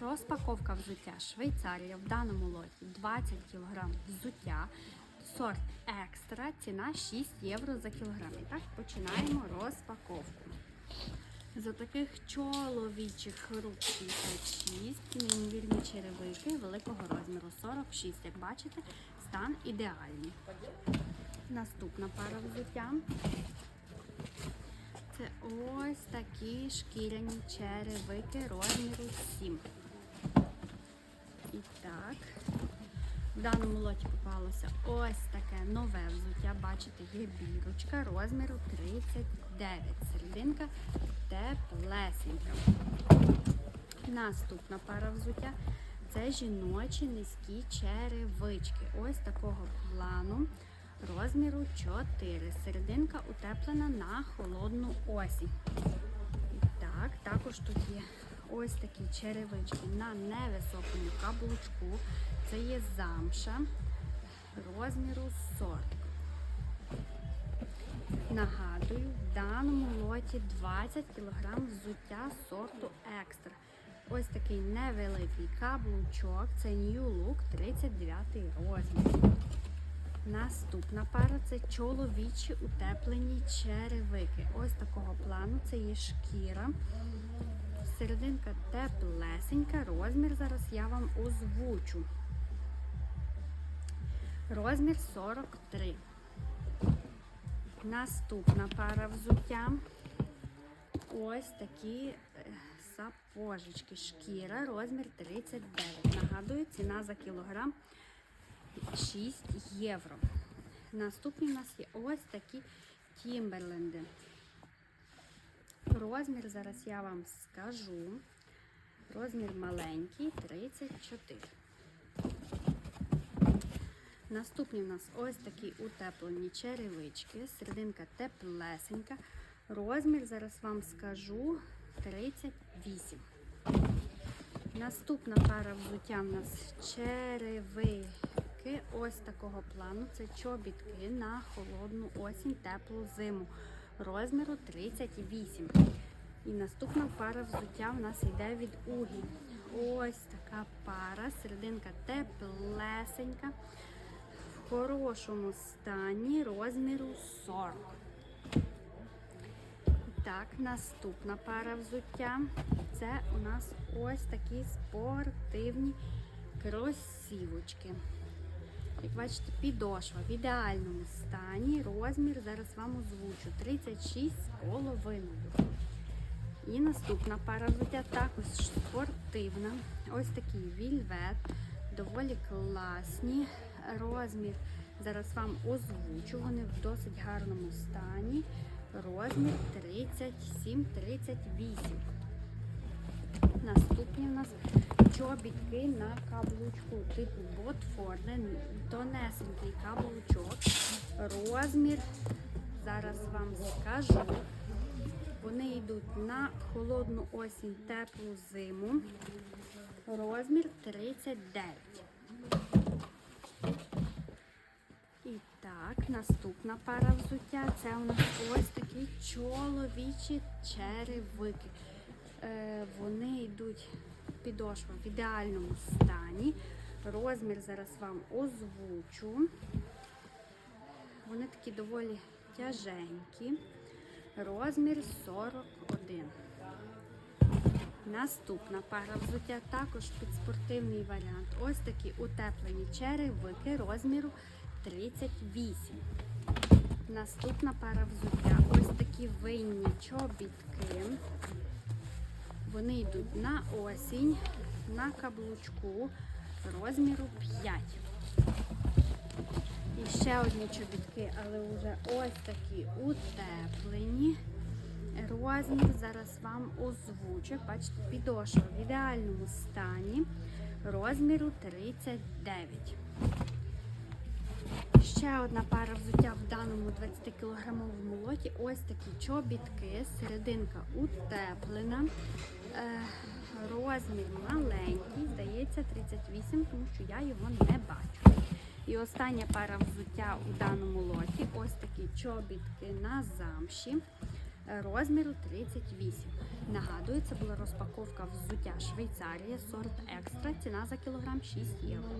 Розпаковка взуття Швейцарія в даному лоті 20 кг взуття. Сорт екстра, ціна 6 євро за кілограм. І так починаємо розпаковку. За таких чоловічих рук 66, неймовірні черевики великого розміру 46. Як бачите, стан ідеальний. Наступна пара взуття. Це ось такі шкіряні черевики розміру 7. І так, в даному лоті попалося ось таке нове взуття. Бачите, є бірочка розміру 39. Серединка теплесенька. Наступна пара взуття це жіночі низькі черевички. Ось такого плану розміру 4. Серединка утеплена на холодну осінь. І так, також тут є ось такі черевички на невисокому каблучку. Це є замша розміру 40. Нагадую, в даному лоті 20 кг взуття сорту екстра. Ось такий невеликий каблучок. Це New Look 39 розмір. Наступна пара це чоловічі утеплені черевики. Ось такого плану. Це є шкіра. Серединка теплесенька. Розмір зараз я вам озвучу. Розмір 43. Наступна пара взуття. Ось такі е, сапожечки. Шкіра, розмір 39. Нагадую, ціна за кілограм 6 євро. Наступні у нас є ось такі тімберленди. Розмір зараз я вам скажу. Розмір маленький 34. Наступні у нас ось такі утеплені черевички. Серединка теплесенька. Розмір зараз вам скажу 38. Наступна пара взуття у нас черевики ось такого плану. Це чобітки на холодну осінь, теплу зиму. Розміру 38. І наступна пара взуття у нас йде від угі. Ось така пара. Серединка теплесенька. В хорошому стані розміру 40. Так, наступна пара взуття. Це у нас ось такі спортивні кросівочки. Як бачите, підошва в ідеальному стані. Розмір зараз вам озвучу 36,5. І наступна пара взуття також спортивна. Ось такий вільвет. Доволі класні. Розмір зараз вам озвучу. Вони в досить гарному стані. Розмір 37-38. Наступні у нас чобітки на каблучку типу Ботфорде, тонесенький каблучок. Розмір, зараз вам скажу. Вони йдуть на холодну осінь, теплу зиму. Розмір 39. І так, наступна пара взуття це у нас ось такі чоловічі черевики. Е, вони йдуть підошва в ідеальному стані. Розмір зараз вам озвучу. Вони такі доволі тяженькі. Розмір 41. Наступна пара взуття також під спортивний варіант. Ось такі утеплені черевики розміру 38. Наступна пара взуття. Ось такі винні чобітки. Вони йдуть на осінь, на каблучку розміру 5. І ще одні чобітки, але вже ось такі утеплені. Розмір зараз вам озвучу. Бачите, підошва в ідеальному стані. Розміру 39. Ще одна пара взуття в даному 20-кілограмовому лоті. Ось такі чобітки, серединка утеплена. Е, розмір маленький, здається, 38, тому що я його не бачу. І остання пара взуття у даному лоті. Ось такі чобітки на замші. е, розміру 38. Нагадую, це була розпаковка взуття Швейцарія, сорт екстра, ціна за кілограм 6 євро.